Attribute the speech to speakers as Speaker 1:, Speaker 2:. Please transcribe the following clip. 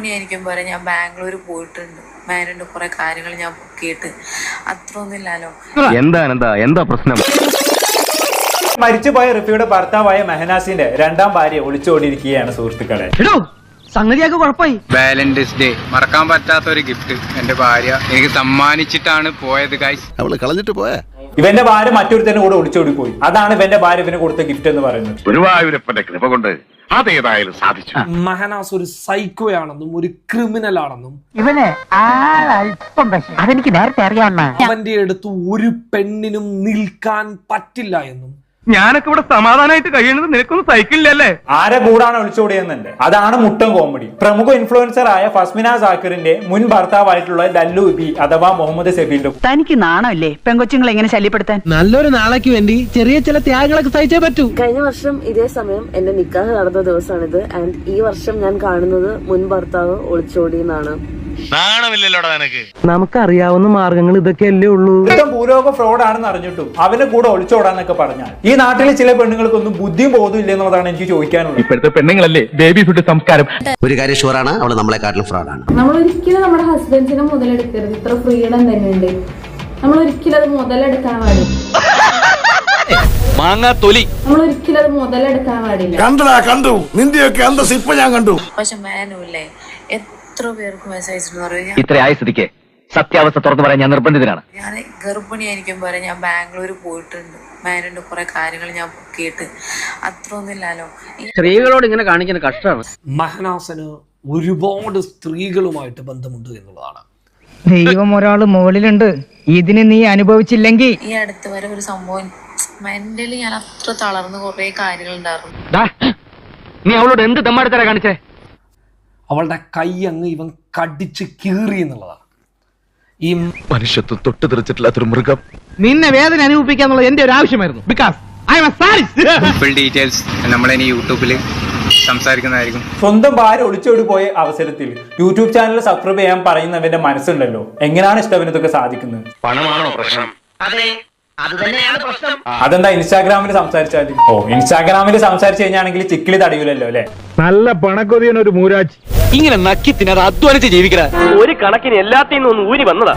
Speaker 1: ഗർഭിണിയായിരിക്കും വരെ ഞാൻ ബാംഗ്ലൂർ പോയിട്ടുണ്ട്. മാരിന്റെ കുറെ കാര്യങ്ങൾ ഞാൻ ബുക്ക് അത്രയൊന്നും ഇല്ലല്ലോ
Speaker 2: എന്താ എന്താ എന്താ പ്രശ്നം?
Speaker 3: മരിച്ചുപോയ റിഫിയുടെ ഭർത്താവായ മെഹനാസിന്റെ രണ്ടാം ഭാര്യ ഒളിച്ചോടിയിരിക്കുകയാണ് സുഹൃത്തുക്കളെ.
Speaker 4: സംഗതിയൊക്കെ കുഴപ്പമായി.
Speaker 5: വാലന്റൈൻസ് ഡേ മറക്കാൻ പറ്റാത്ത ഒരു ഗിഫ്റ്റ് എന്റെ ഭാര്യ എനിക്ക് സമ്മാനിച്ചിട്ടാണ് പോയത് ഗൈസ്
Speaker 6: അവൾ കളഞ്ഞിട്ട് പോയാ?
Speaker 3: ഇവന്റെ ഭാര്യ മറ്റൊരുത്തന്റെ കൂടെ ഒളിച്ചോടി പോയി. അതാണ് ഇവന്റെ ഭാര്യ ഇവന് കൊടുത്ത ഗിഫ്റ്റ് എന്ന് പറയുന്നത്.
Speaker 2: ഗുരുവായൂരപ്പന്റെ കൃപ കൊണ്ട് അതേതായാലും സാധിച്ചു.
Speaker 7: മഹനാസ് ഒരു സൈക്കോ ആണെന്നും ഒരു ക്രിമിനൽ ആണെന്നും
Speaker 4: ഇവനെ അല്പം അതെനിക്ക് നേരത്തെ അറിയാവുന്ന
Speaker 7: അവന്റെ അടുത്ത് ഒരു പെണ്ണിനും നിൽക്കാൻ പറ്റില്ല എന്നും.
Speaker 2: ഞാനൊക്കെ ഇവിടെ സമാധാനമായിട്ട് കഴിയുന്നത് നിനക്കൊന്നും സൈക്കിളില്ലല്ലേ
Speaker 3: ആരെ കൂടാണ് ഒളിച്ചോടിയെന്നുണ്ട് അതാണ് മുട്ടൻ കോമഡി. പ്രമുഖ ഇൻഫ്ലുവൻസർ ആയ ഫസ്മിന സാക്കിറിന്റെ മുൻ ഭർത്താവായിട്ടുള്ള ലല്ലു ബി അഥവാ മുഹമ്മദ് സഫീന്റെ
Speaker 4: തനിക്ക് നാണമല്ലേ പെങ്കൊച്ചുങ്ങളെ എങ്ങനെ ശല്യപ്പെടുത്താൻ?
Speaker 8: നല്ലൊരു നാളേക്ക് വേണ്ടി ചെറിയ ചില ത്യാഗങ്ങളൊക്കെ സഹിച്ചേ പറ്റൂ.
Speaker 9: കഴിഞ്ഞ വർഷം ഇതേ സമയം എന്റെ നിക്കാഹ് നടന്ന ദിവസമാണിത്. ആൻഡ് ഈ വർഷം ഞാൻ കാണുന്നത് മുൻ ഭർത്താവ്
Speaker 8: നമുക്കറിയാവുന്ന മാർഗങ്ങൾ ഇതൊക്കെയല്ലേ ഉള്ളൂ.
Speaker 3: ഭൂലോക ഫ്രോഡ് ആണെന്ന് അറിഞ്ഞിട്ടും അവനെ കൂടെ ഒളിച്ചോടാന്നൊക്കെ പറഞ്ഞാൽ ഈ നാട്ടിലെ ചില പെണ്ണുങ്ങൾക്കൊന്നും ബുദ്ധിയും ബോധവും ഇല്ലെന്നുള്ളതാണ് എനിക്ക് ചോദിക്കാനുള്ളത്.
Speaker 2: ഇപ്പോഴത്തെ പെണ്ണുങ്ങളല്ലേ ബേബി ഫുഡ് സംസ്കാരം?
Speaker 6: ഒരു കാര്യം ഷുവറാണ് അവൾ നമ്മളെക്കാട്ടിലും ആണ്
Speaker 10: നമ്മൾ ഒരിക്കലും നമ്മുടെ ഹസ്ബൻഡിനെ മുതലെടുക്കരുത്. ഇത്ര ഫ്രീഡം തന്നെയുണ്ട് നമ്മൾ ഒരിക്കലും അത് മുതലെടുക്കാൻ പാടില്ല.
Speaker 2: മാങ്ങാ തൊലി
Speaker 10: നമ്മൾ ഒരിക്കലും അത് മുതലെടുക്കാൻ പാടില്ല.
Speaker 6: കണ്ടടാ കണ്ടു. നിന്റെയൊക്കെ അന്തസ് ഇപ്പൊ ഞാൻ കണ്ടു.
Speaker 1: പക്ഷെ മാനുമില്ലേ എത്ര പേർക്ക് മെസ്സേജ്
Speaker 2: ഇത്ര ആയ സ്ഥിതിക്ക്. സത്യാവസ്ഥ തുറന്നു പറയാൻ ഞാൻ നിർബന്ധിതനാണ്.
Speaker 1: ഞാൻ ഗർഭിണിയായിരിക്കും വരെ ഞാൻ ബാംഗ്ലൂർ പോയിട്ടുണ്ട്. മാരിന്റെ കുറെ കാര്യങ്ങൾ ഞാൻ കേട്ട്. ഇല്ലല്ലോ
Speaker 8: സ്ത്രീകളോട് ഇങ്ങനെ കാണിക്കുന്ന കഷ്ടമാണ്.
Speaker 7: മഹനാസന് ഒരുപാട് സ്ത്രീകളുമായിട്ട് ബന്ധമുണ്ട് എന്നുള്ളതാണ്.
Speaker 4: ദൈവം ഒരാൾ മുകളിലുണ്ട്. ഇതിന് നീ അനുഭവിച്ചില്ലെങ്കിൽ
Speaker 1: ഈ അടുത്ത് വരെ ഒരു സംഭവം. മെന്റലി ഞാൻ അത്ര തളർന്ന് കുറെ കാര്യങ്ങൾ ഉണ്ടായിരുന്നു.
Speaker 2: നീ അവളോട് എന്ത് തമ്മാടത്തര കാണിച്ചേ?
Speaker 7: അവളുടെ കൈ അങ്ങ് ഇവൻ കടിച്ച് കീറി എന്നുള്ളതാണ്. ഈ
Speaker 2: മനുഷ്യത്വം തൊട്ട് തെറിച്ചിട്ടില്ലാത്തൊരു മൃഗം.
Speaker 8: നിന്നെ വേദന അനുഭവിപ്പിക്കാന്നുള്ള എന്റെ ഒരു ആവശ്യമായിരുന്നു. ബിക്കോസ് ഐ
Speaker 5: ഫുൾ ഡീറ്റെയിൽസ് നമ്മളിനി യൂട്യൂബിൽ സംസാരിക്കുന്നതായിരിക്കും.
Speaker 3: സ്വന്തം ഭാര്യ ഒളിച്ചോടി പോയ അവസരത്തിൽ യൂട്യൂബ് ചാനൽ സബ്സ്ക്രൈബ് ചെയ്യാൻ പറയുന്നവന്റെ മനസ്സുണ്ടല്ലോ. എങ്ങനെയാണ് ഇഷ്ടവന് ഇതൊക്കെ സാധിക്കുന്നത്?
Speaker 2: പണമാണോ പ്രശ്നം?
Speaker 3: അതെന്താ ഇൻസ്റ്റാഗ്രാമിൽ സംസാരിച്ചാൽ? ഓ ഇൻസ്റ്റാഗ്രാമിൽ സംസാരിച്ചു കഴിഞ്ഞാണെങ്കിൽ ചിക്കിളി തടയൂലല്ലോ അല്ലെ?
Speaker 8: നല്ല ഒരു മൂരാജ്
Speaker 2: ഇങ്ങനെ നക്കി തിന്നത് അധ്വാനിച്ച് ജീവിക്കണ. ഒരു കണക്കിന് എല്ലാത്തിനും നിന്നും ഊരി വന്നതാ.